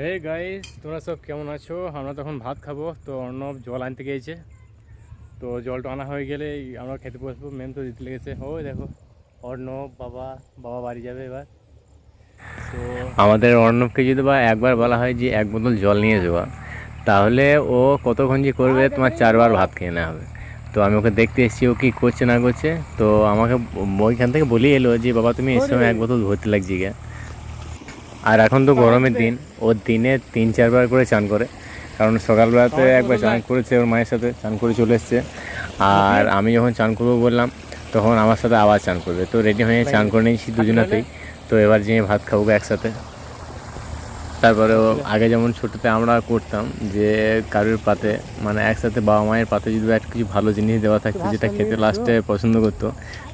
Hey guys তোমরা সব কেমন আছো? আমরা তখন ভাত খাব তো অর্ণব জল আনতে গিয়েছে। তো জলটা আনা হয়ে গেলে আমরা খেতে বসবো মেন তো দিতে লেগেছে। ওই দেখো অর্ণব বাবা বাবা বাড়ি যাবে এবার। তো আমাদের অর্ণবকে যদি বা একবার বলা হয় যে এক বোতল জল নিয়ে যাওয়া তাহলে ও কতক্ষণ যে করবে তোমার চারবার ভাত খেয়ে নেওয়া হবে। তো আমি ওকে দেখতে এসেছি ও কী করছে না করছে। তো আমাকে ওইখান থেকে বলেই এলো যে বাবা তুমি সময় এক বোতল ভর্তি লাগছে গিয়ে। আর এখন তো গরমের দিন। ও দিনে তিন চারবার করে চান করে। কারণ সকালবেলাতে একবার চান করেছে ওর মায়ের সাথে চান করে চলে এসছে। আর আমি যখন চান করব বললাম তখন আমার সাথে আবার চান করবে। তো রেডি হয়ে চান করে নিয়েছি দুজনাতেই। তো এবার যেয়ে ভাত খাব একসাথে। তারপরে ও আগে যেমন ছোটোতে আমরা করতাম যে কারুর পাতে মানে একসাথে বাবা মায়ের পাতে যদি একটা কিছু ভালো জিনিস দেওয়া থাকতো যেটা খেতে লাস্টে পছন্দ করতো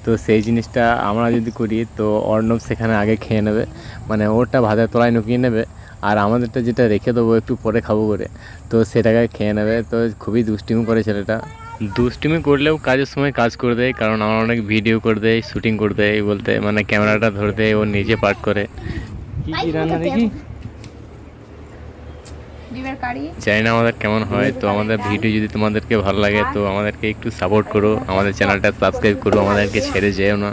তো সেই জিনিসটা আমরা যদি করি তো অর্ণব সেখানে আগে খেয়ে নেবে মানে ওরটা ভাতের তলায় নুকিয়ে নেবে আর আমাদেরটা যেটা রেখে দেবো একটু পরে খাব করে তো সেটাকে খেয়ে নেবে তো খুবই দুষ্টিমি করে ছেলেটা। দুষ্টিমি করলেও কাজের সময় কাজ করে দেয় কারণ আমার অনেক ভিডিও করে দেয় শুটিং করে দেয় বলতে মানে ক্যামেরাটা ধরে দেয় ও নিজে পাঠ করে। কি কি রান্না দেখি? ডিমের কারি। জানি না আমাদের কেমন হয় তো আমাদের ভিডিও যদি তোমাদেরকে ভালো লাগে তো আমাদেরকে একটু সাপোর্ট করো আমাদের চ্যানেলটা সাবস্ক্রাইব করো আমাদেরকে ছেড়ে যেও না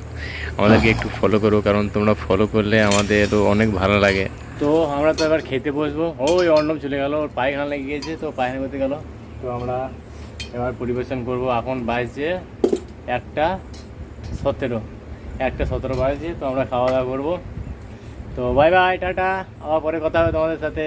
আমাদেরকে একটু ফলো করো কারণ তোমরা ফলো করলে আমাদেরও অনেক ভালো লাগে। তো আমরা তো এবার খেতে বসবো। ওই অর্ণব চলে গেল ওর পায়খানা লেগে গিয়েছে তো পায়খানা করতে গেল। তো আমরা এবার পরিবেশন করব এখন বাজছে একটা সতেরো। একটা সতেরো বাজছে তো আমরা খাওয়া দাওয়া করব। তো বাই বাই টাটা। আবার পরে কথা হবে তোমাদের সাথে।